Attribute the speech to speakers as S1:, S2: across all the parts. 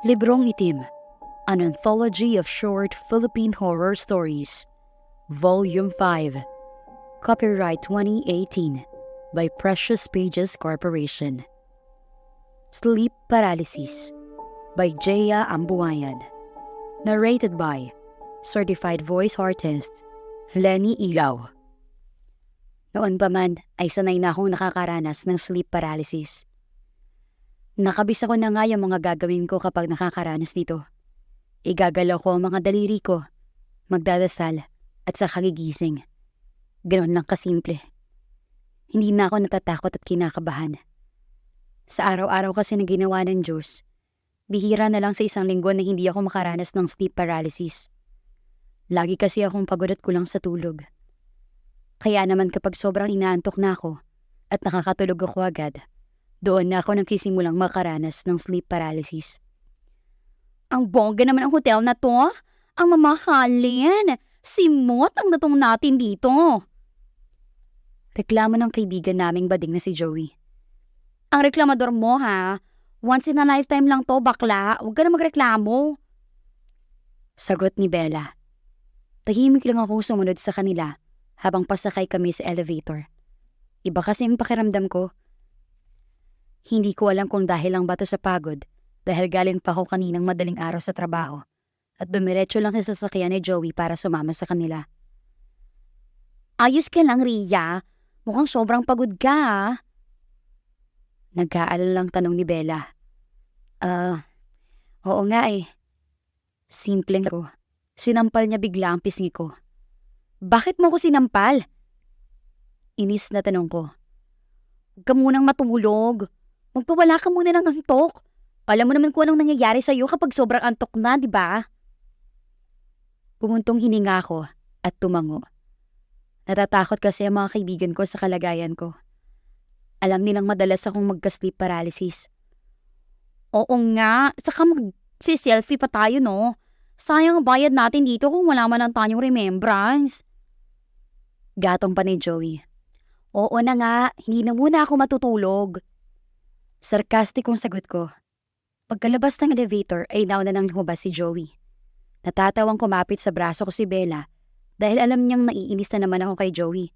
S1: Librong Itim, an anthology of short Philippine horror stories. Volume 5. Copyright 2018 by Precious Pages Corporation. Sleep Paralysis by Jaya Ambuayan. Narrated by Certified Voice Artist Lenny Ilaw. Noon pa man ay sanay na akong nakakaranas ng sleep paralysis. Nakabisa ko na nga yung mga gagawin ko kapag nakakaranas nito. Igagalaw ko ang mga daliri ko, magdadasal, at sa kagigising. Ganon lang kasimple. Hindi na ako natatakot at kinakabahan. Sa araw-araw kasi na ginawa ng Diyos, bihira na lang sa isang linggo na hindi ako makaranas ng sleep paralysis. Lagi kasi akong pagod at kulang sa tulog. Kaya naman kapag sobrang inaantok na ako at nakakatulog ako agad, doon na ako nagsisimulang makaranas ng sleep paralysis. Ang bongga naman ang hotel na to. Ang mamahalin. Simot ang natong natin dito. Reklamo ng kaibigan naming bading na si Joey. Ang reklamador mo ha, once in a lifetime lang to bakla, huwag ka na magreklamo. Sagot ni Bella. Tahimik lang ako sumunod sa kanila habang pasakay kami sa elevator. Iba kasi ang pakiramdam ko. Hindi ko alam kung dahil lang ba to sa pagod dahil galing pa ako kaninang madaling araw sa trabaho at dumiretso lang sa sasakyan ni Joey para sumama sa kanila. Ayos ka lang, Ria. Mukhang sobrang pagod ka, ah. Nagkaalala lang tanong ni Bella. Ah, oo nga eh. Simpleng ko. Sinampal niya bigla ang pisngi ko. Bakit mo ko sinampal? Inis na tanong ko. Huwag ka munang matulog. Magpawala ka muna ng antok. Alam mo naman kung anong nangyayari sa'yo kapag sobrang antok na, di ba? Pumuntong hininga ako at tumango. Natatakot kasi ang mga kaibigan ko sa kalagayan ko. Alam nilang madalas akong magka-sleep paralysis. Oo nga, saka mag-selfie pa tayo no. Sayang ang bayad natin dito kung wala man ang tanyong remembrance. Gatong pa ni Joey. Oo na nga, hindi na muna ako matutulog. Sarkastikong sagot ko. Pagkalabas ng elevator ay nauna nang lumabas si Joey. Natatawang kumapit sa braso ko si Bella dahil alam niyang naiinis na naman ako kay Joey.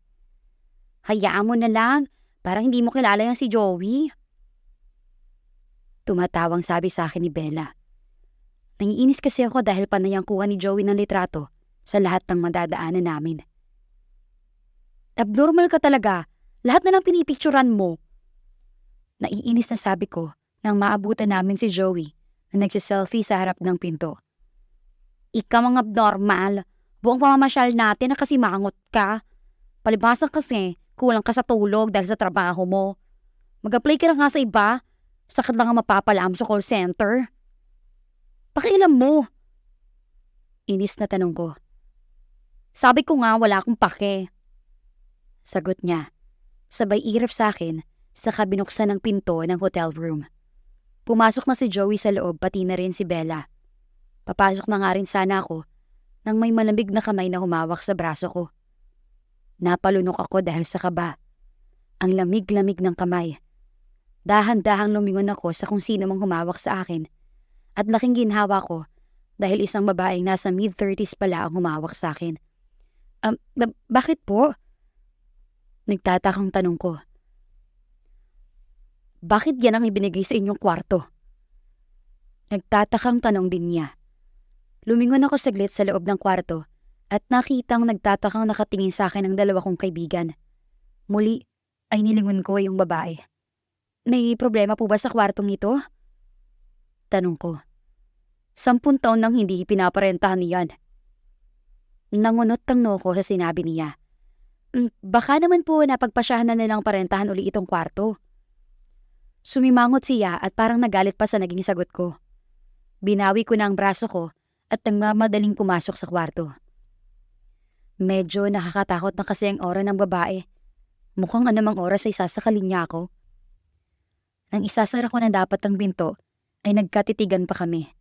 S1: Hayaan mo na lang, parang hindi mo kilala yung si Joey. Tumatawang sabi sa akin ni Bella. Nangiinis kasi ako dahil panay ang kuha ni Joey ng litrato sa lahat ng madadaanan namin. Abnormal ka talaga. Lahat na lang pinipicturan mo. Naiinis na sabi ko nang maabutan namin si Joey na nagsiselfie sa harap ng pinto. Ikaw ang abnormal. Buong pamamasyal natin na kasi mangot ka. Palibasan kasi, kulang ka sa tulog dahil sa trabaho mo. Mag-apply ka na nga sa iba. Sakit lang ang mapapalaam sa call center. Pakialam mo. Inis na tanong ko. Sabi ko nga wala akong pake. Sagot niya. Sabay irap sa akin sa kabinuksan ng pinto ng hotel room. Pumasok na si Joey sa loob pati na rin si Bella. Papasok na nga rin sana ako nang may malamig na kamay na humawak sa braso ko. Napalunok ako dahil sa kaba. Ang lamig-lamig ng kamay. Dahan-dahang lumingon ako sa kung sino mang humawak sa akin at laking ginhawa ko dahil isang babaeng nasa mid-30s pala ang humawak sa akin. Um, ba- bakit po? Nagtatakang tanong ko. Bakit yan ang ibinigay sa inyong kwarto? Nagtatakang tanong din niya. Lumingon ako saglit sa loob ng kwarto at nakitang nagtatakang nakatingin sa akin ang dalawa kong kaibigan. Muli ay nilingon ko yung babae. May problema po ba sa kwartong ito? Tanong ko. Sampun taon nang hindi pinaparentahan niyan. Nangunot tang no ko sa sinabi niya. "Mm, Baka naman po napagpasyahan na nilang parentahan uli itong kwarto. Sumimangot siya at parang nagalit pa sa naging sagot ko. Binawi ko na ang braso ko at nagmamadaling pumasok sa kwarto. Medyo nakakatakot na kasi ang aura ng babae. Mukhang anumang oras ay sasakalin niya ako. Nang isasara ko na dapat ang pinto, ay nagkatitigan pa kami.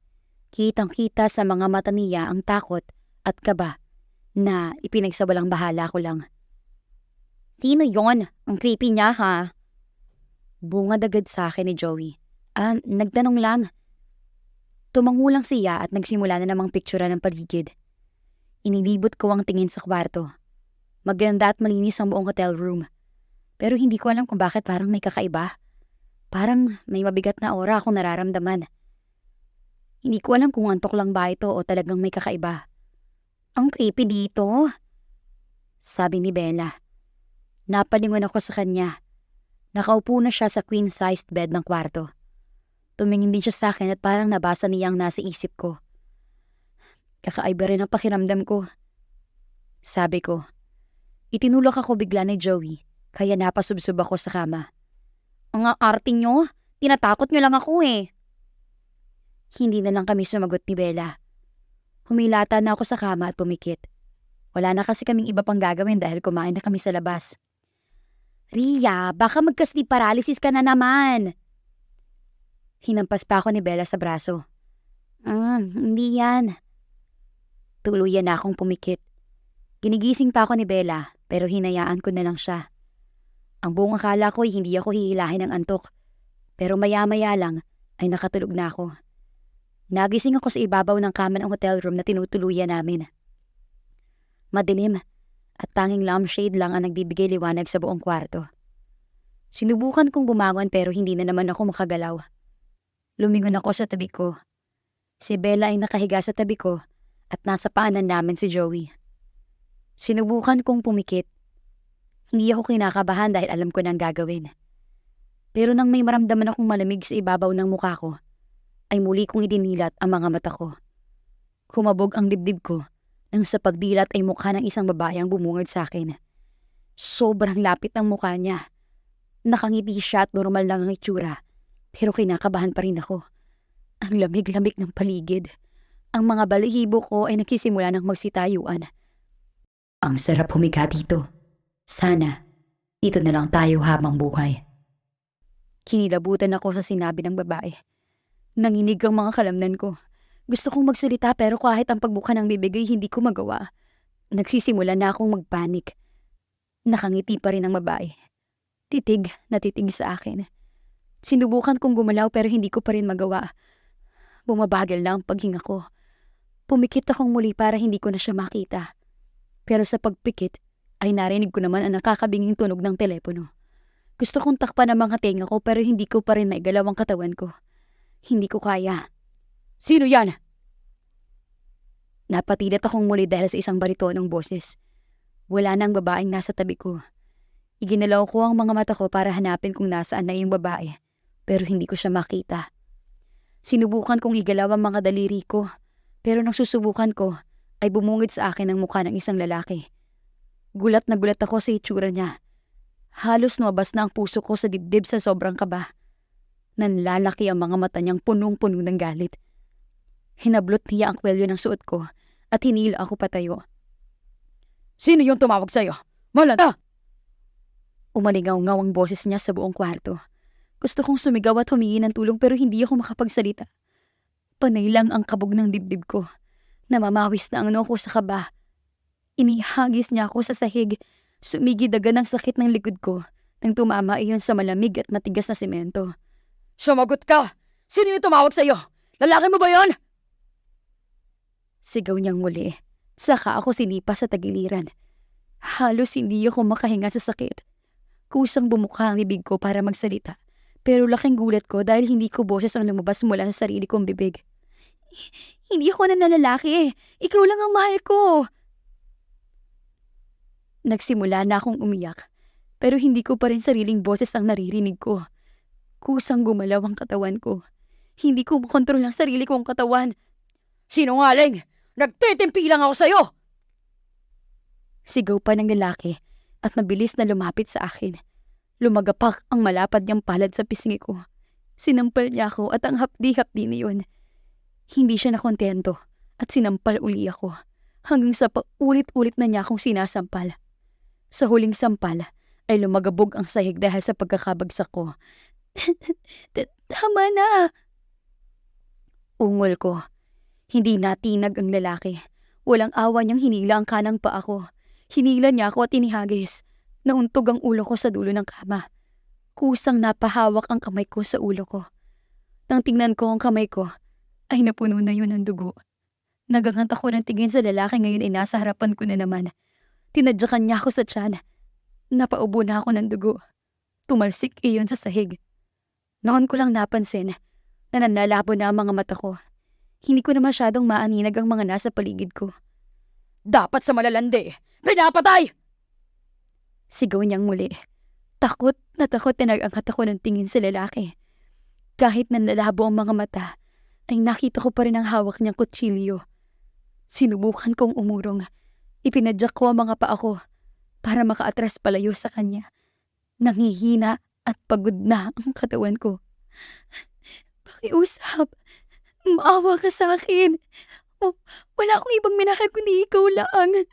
S1: Kitang-kita sa mga mata niya ang takot at kaba na ipinagsawalang bahala ko lang. Sino yon? Ang creepy niya ha? Bungad agad sa akin ni Joey. Ah, nagtanong lang. Tumangulang siya at nagsimula na namang pictura ng paligid. Inilibot ko ang tingin sa kwarto. Maganda at malinis ang buong hotel room. Pero hindi ko alam kung bakit parang may kakaiba. Parang may mabigat na aura akong nararamdaman. Hindi ko alam kung antok lang ba ito o talagang may kakaiba. Ang creepy dito. Sabi ni Bella. Napalingon ako sa kanya. Nakaupo na siya sa queen-sized bed ng kwarto. Tumingin din siya sa akin at parang nabasa niya ang nasa isip ko. Kakaiba rin ang pakiramdam ko. Sabi ko, itinulak ako bigla ni Joey, kaya napasubsob ako sa kama. Ang arte nyo, tinatakot nyo lang ako eh. Hindi na lang kami sumagot ni Bella. Humilata na ako sa kama at pumikit. Wala na kasi kaming iba pang gagawin dahil kumain na kami sa labas. Ria, baka magka-sleep paralysis ka na naman. Hinampas pa ako ni Bella sa braso. Ah, hindi yan. Tuluyan na akong pumikit. Ginigising pa ako ni Bella, pero hinayaan ko na lang siya. Ang buong akala ko ay hindi ako hihilahin ng antok. Pero maya-maya lang ay nakatulog na ako. Nagising ako sa ibabaw ng kama ng hotel room na tinutuluyan namin. Madilim at tanging lampshade lang ang nagbibigay liwanag sa buong kwarto. Sinubukan kong bumangon pero hindi na naman ako makagalaw. Lumingon ako sa tabi ko. Si Bella ay nakahiga sa tabi ko at nasa paanan namin si Joey. Sinubukan kong pumikit. Hindi ako kinakabahan dahil alam ko nang gagawin. Pero nang may maramdaman akong malamig sa ibabaw ng mukha ko, ay muli kong idinilat ang mga mata ko. Kumabog ang dibdib ko nang sa pagdilat ay mukha ng isang babae ang bumungad sa akin. Sobrang lapit ng mukha niya. Nakangiti siya at normal lang ang itsura, pero kinakabahan pa rin ako. Ang lamig-lamig ng paligid. Ang mga balahibo ko ay nagsisimula ng magsitayuan. Ang sarap humiga dito. Sana, dito na lang tayo habang buhay. Kinilabutan ako sa sinabi ng babae. Nanginig ang mga kalamnan ko. Gusto kong magsalita pero kahit ang pagbuka ng bibig ay hindi ko magawa. Nagsisimula na akong magpanik. Nakangiti pa rin ang babae. Titig na titig sa akin. Sinubukan kong gumalaw pero hindi ko pa rin magawa. Bumabagal lang ang paghinga ko. Pumikit akong muli para hindi ko na siya makita. Pero sa pagpikit, ay narinig ko naman ang nakakabinging tunog ng telepono. Gusto kong takpan ang mga tenga ko pero hindi ko pa rin maigalaw ang katawan ko. Hindi ko kaya. Sino yan? Napatilat akong muli dahil sa isang baritonong boses. Wala na ang babaeng nasa tabi ko. Iginalaw ko ang mga mata ko para hanapin kung nasaan na yung babae, pero hindi ko siya makita. Sinubukan kong igalaw ang mga daliri ko, pero nang susubukan ko, ay bumungid sa akin ang mukha ng isang lalaki. Gulat na gulat ako sa itsura niya. Halos lumabas na ang puso ko sa dibdib sa sobrang kaba. Nanlalaki ang mga mata niyang punong-puno ng galit. Hinablot niya ang kwelyo ng suot ko at hinila ako patayo. Sino yung tumawag sa'yo? Malanda! Umalingaw-ngaw ang boses niya sa buong kwarto. Gusto kong sumigaw at humingi ng tulong pero hindi ako makapagsalita. Panay lang ang kabog ng dibdib ko. Namamawis na ang noo ko sa kaba. Inihagis niya ako sa sahig. Sumigidagan ng sakit ng likod ko nang tumama iyon sa malamig at matigas na simento. Sumagot ka! Sino yung tumawag sa'yo? Lalaki mo ba yon? Sigaw niyang muli. Saka ako sinipa sa tagiliran. Halos hindi ako makahinga sa sakit. Kusang bumuka ang bibig ko para magsalita. Pero laking gulat ko dahil hindi ko boses ang lumabas mula sa sarili kong bibig. Hindi ako na nalalaki. Ikaw lang ang mahal ko. Nagsimula na akong umiyak. Pero hindi ko pa rin sariling boses ang naririnig ko. Kusang gumalaw ang katawan ko. Hindi ko makontrol ang sarili kong katawan. Sinungaling! Nagtitimpi lang ako sa'yo! Sigaw pa ng lalaki at mabilis na lumapit sa akin. Lumagapak ang malapad niyang palad sa pisngi ko. Sinampal niya ako at ang hapdi-hapdi niyon. Hindi siya nakontento at sinampal uli ako hanggang sa paulit-ulit na niya akong sinasampal. Sa huling sampal ay lumagabog ang sahig dahil sa pagkakabagsak ko. Tama na! Ungol ko. Hindi natinag ang lalaki. Walang awa niyang hinila ang kanang pa ako. Hinila niya ako at inihagis. Nauntog ang ulo ko sa dulo ng kama. Kusang napahawak ang kamay ko sa ulo ko. Nang tingnan ko ang kamay ko, ay napuno na yun ng dugo. Nagangat ako ng tingin sa lalaki ngayon ay nasa harapan ko na naman. Tinadyakan niya ako sa tiyan. Napaubo na ako ng dugo. Tumalsik iyon sa sahig. Noon ko lang napansin na nanlalabo na ang mga mata ko. Hindi ko na masyadong maaninag ang mga nasa paligid ko. Dapat sa malalandi, pinapatay! Sigaw niyang muli. Takot na takot na nagangat ako ng tingin sa lalaki. Kahit nanlalabo ang mga mata, ay nakita ko pa rin ang hawak niyang kutsilyo. Sinubukan kong umurong. Ipinadyak ko ang mga paa ko para makaatras palayo sa kanya. Nangihina at pagod na ang katawan ko. Pakiusap. Maawa ka sa akin. O, wala akong ibang minahal kundi ikaw lang.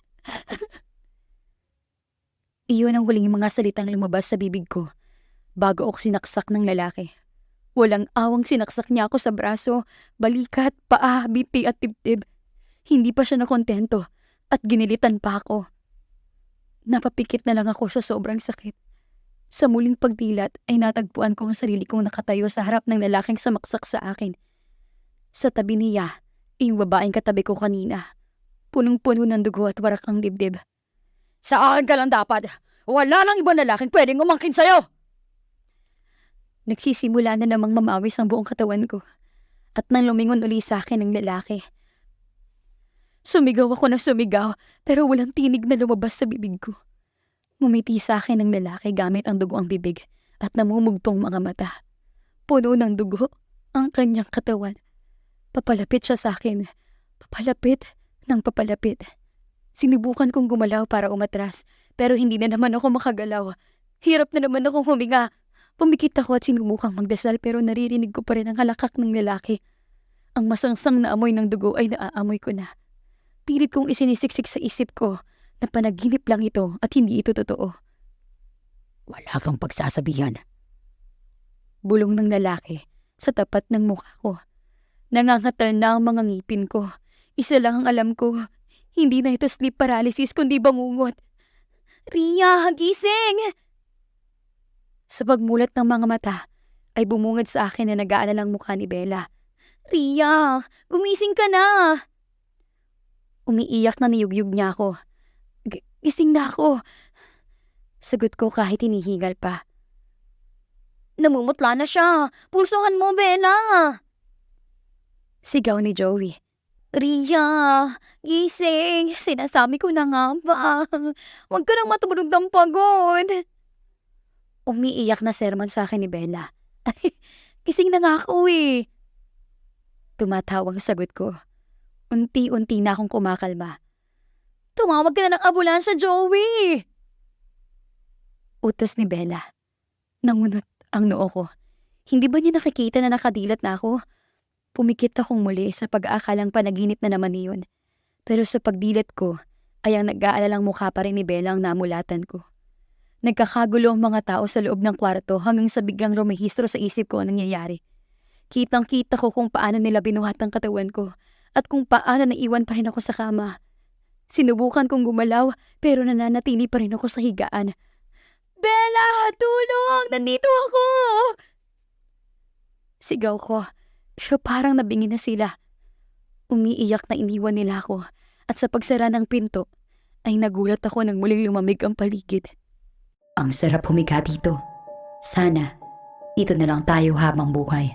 S1: Iyon ang huling mga salitang lumabas sa bibig ko bago ako sinaksak ng lalaki. Walang awang sinaksak niya ako sa braso, balikat, paa, biti at tibtib. Hindi pa siya nakontento at ginilitan pa ako. Napapikit na lang ako sa sobrang sakit. Sa muling pagdilat ay natagpuan ko ang sarili kong nakatayo sa harap ng lalaking samaksak sa akin. Sa tabi niya, yung babaeng katabi ko kanina. Punong-puno ng dugo at warak ang dibdib. Sa akin ka lang dapat. Wala nang ibang lalaking pwedeng umangkin sa'yo! Nagsisimula na namang mamawis ang buong katawan ko. At nang lumingon uli sa akin ng lalaki. Sumigaw ako ng sumigaw, pero walang tinig na lumabas sa bibig ko. Ngumiti sa akin ng lalaki gamit ang dugo ang bibig at namumugtong mga mata. Puno ng dugo ang kanyang katawan. Papalapit siya sa akin. Papalapit ng papalapit. Sinubukan kong gumalaw para umatras, pero hindi na naman ako makagalaw. Hirap na naman akong huminga. Pumikit ako at sinubukang magdasal pero naririnig ko pa rin ang halakak ng lalaki. Ang masangsang na amoy ng dugo ay naaamoy ko na. Pilit kong isinisiksik sa isip ko na panaginip lang ito at hindi ito totoo. Wala kang pagsasabihan. Bulong ng lalaki sa tapat ng mukha ko. Nangangatal na ang mga ngipin ko. Isa lang ang alam ko. Hindi na ito sleep paralysis kundi bangungot. Ria, gising! Sa pagmulat ng mga mata, ay bumungad sa akin na nag-aalalang mukha ni Bella. Ria, gumising ka na! Umiiyak na niyugyug niya ako. Gising na ako. Sagot ko kahit hinihingal pa. Namumutla na siya. Pulsuhan mo, Bella! Sigaw ni Joey. Ria, gising. Sinasabi ko na nga ba. Huwag ka nang matulog ng pagod. Umiiyak na sermon sa akin ni Bella. Gising na nga ako eh. Tumatawang sagot ko. Unti-unti na akong kumakalma. Tumawag ka na ng ambulansya, Joey! Utos ni Bella. Nangunot ang noo ko. Hindi ba niya nakikita na nakadilat na ako? Pumikit akong muli sa pag-aakalang panaginip na naman iyon. Pero sa pagdilat ko, ay ang nag-aalalang mukha pa rin ni Bella ang namulatan ko. Nagkakagulo ang mga tao sa loob ng kwarto hanggang sa biglang rumehistro sa isip ko ang nangyayari. Kitang-kita ko kung paano nila binuhat ang katawan ko at kung paano naiwan pa rin ako sa kama. Sinubukan kong gumalaw pero nananatili pa rin ako sa higaan. Bella! Tulong! Nandito ako! Sigaw ko, pero parang nabingi na sila. Umiiyak na iniwan nila ako at sa pagsara ng pinto ay nagulat ako nang muling lumamig ang paligid. Ang sarap humiga dito. Sana, dito na lang tayo habang buhay.